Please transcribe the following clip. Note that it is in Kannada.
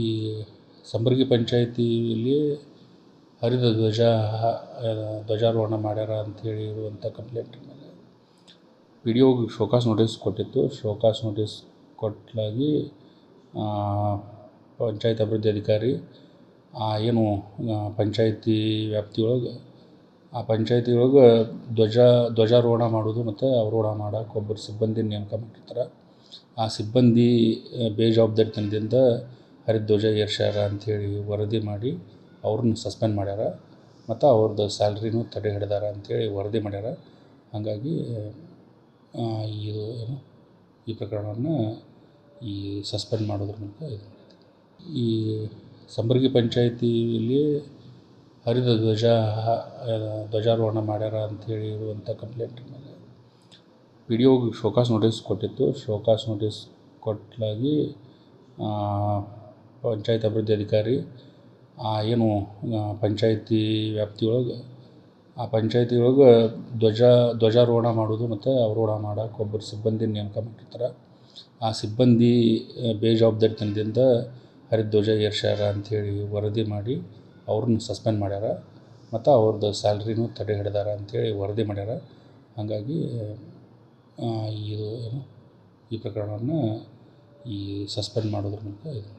ಈ ಸಂಬರ್ಗಿ ಪಂಚಾಯಿತಿಯಲ್ಲಿ ಹರಿದ ಧ್ವಜ ಧ್ವಜಾರೋಹಣ ಮಾಡ್ಯಾರ ಹೇಳಿ ಇರುವಂಥ ಕಂಪ್ಲೇಂಟ್ ಮೇಲೆ ಪಿ ಡಿ ಒಗೆ ಶೋಕಾಸ್ ನೋಟಿಸ್ ಕೊಟ್ಟಿತ್ತು. ಶೋಕಾಸ್ ನೋಟಿಸ್ ಕೊಟ್ಲಾಗಿ ಪಂಚಾಯತ್ ಅಭಿವೃದ್ಧಿ ಅಧಿಕಾರಿ ಏನು ಪಂಚಾಯಿತಿ ವ್ಯಾಪ್ತಿಯೊಳಗೆ, ಆ ಪಂಚಾಯಿತಿ ಒಳಗೆ ಧ್ವಜ, ಧ್ವಜಾರೋಹಣ ಮಾಡೋದು ಮತ್ತು ಅವರೋಹಣ ಮಾಡೋಕೆ ಒಬ್ಬರು ಸಿಬ್ಬಂದಿ ನೇಮಕ ಮಾಡಿರ್ತಾರೆ. ಆ ಸಿಬ್ಬಂದಿ ಬೇಜವಾಬ್ದಾರಿತನದಿಂದ ಹರಿದ ಧ್ವಜ ಏರ್ಸ್ಯಾರ ಅಂಥೇಳಿ ವರದಿ ಮಾಡಿ ಅವ್ರನ್ನ ಸಸ್ಪೆಂಡ್ ಮಾಡ್ಯಾರ ಮತ್ತು ಅವ್ರದ್ದು ಸ್ಯಾಲ್ರಿನೂ ತಡೆ ಹಿಡ್ದಾರ ಅಂಥೇಳಿ ವರದಿ ಮಾಡ್ಯಾರ. ಹಾಗಾಗಿ ಇದು ಏನು, ಈ ಪ್ರಕರಣವನ್ನು ಈ ಸಸ್ಪೆಂಡ್ ಮಾಡೋದ್ರ ಮೂಲಕ ಈ ಸಂಬರ್ಗಿ ಪಂಚಾಯಿತಿಯಲ್ಲಿ ಹರಿದ ಧ್ವಜ ಧ್ವಜಾರೋಹಣ ಮಾಡ್ಯಾರ ಅಂಥೇಳಿ ಇರುವಂಥ ಕಂಪ್ಲೇಂಟ್ ಮೇಲೆ ಪಿ ಡಿ ಒಗೆ ಶೋಕಾಸ್ ನೋಟಿಸ್ ಕೊಟ್ಟಿತ್ತು. ಶೋಕಾಸ್ ನೋಟಿಸ್ ಕೊಟ್ಲಾಗಿ ಪಂಚಾಯತ್ ಅಭಿವೃದ್ಧಿ ಅಧಿಕಾರಿ ಏನು ಪಂಚಾಯಿತಿ ವ್ಯಾಪ್ತಿ ಒಳಗೆ, ಆ ಪಂಚಾಯಿತಿ ಒಳಗೆ ಧ್ವಜ, ಧ್ವಜಾರೋಹಣ ಮಾಡೋದು ಮತ್ತು ಅವರೋಹಣ ಮಾಡಕ್ಕೆ ಒಬ್ಬರು ಸಿಬ್ಬಂದಿ ನೇಮಕ ಮಾಡಿರ್ತಾರೆ. ಆ ಸಿಬ್ಬಂದಿ ಬೇಜವಾಬ್ದಾರಿತನದಿಂದ ಹರಿಧ್ವಜ ಏರ್ಸ್ಯಾರ ಅಂಥೇಳಿ ವರದಿ ಮಾಡಿ ಅವ್ರನ್ನ ಸಸ್ಪೆಂಡ್ ಮಾಡ್ಯಾರ. ಮತ್ತು ಅವ್ರದ್ದು ಸ್ಯಾಲ್ರಿನೂ ತಡೆ ಹಿಡ್ದಾರ ಅಂಥೇಳಿ ವರದಿ ಮಾಡ್ಯಾರ. ಹಾಗಾಗಿ ಇದು ಏನು, ಈ ಪ್ರಕರಣವನ್ನು ಈ ಸಸ್ಪೆಂಡ್ ಮಾಡೋದ್ರ ಮೂಲಕ ಇದು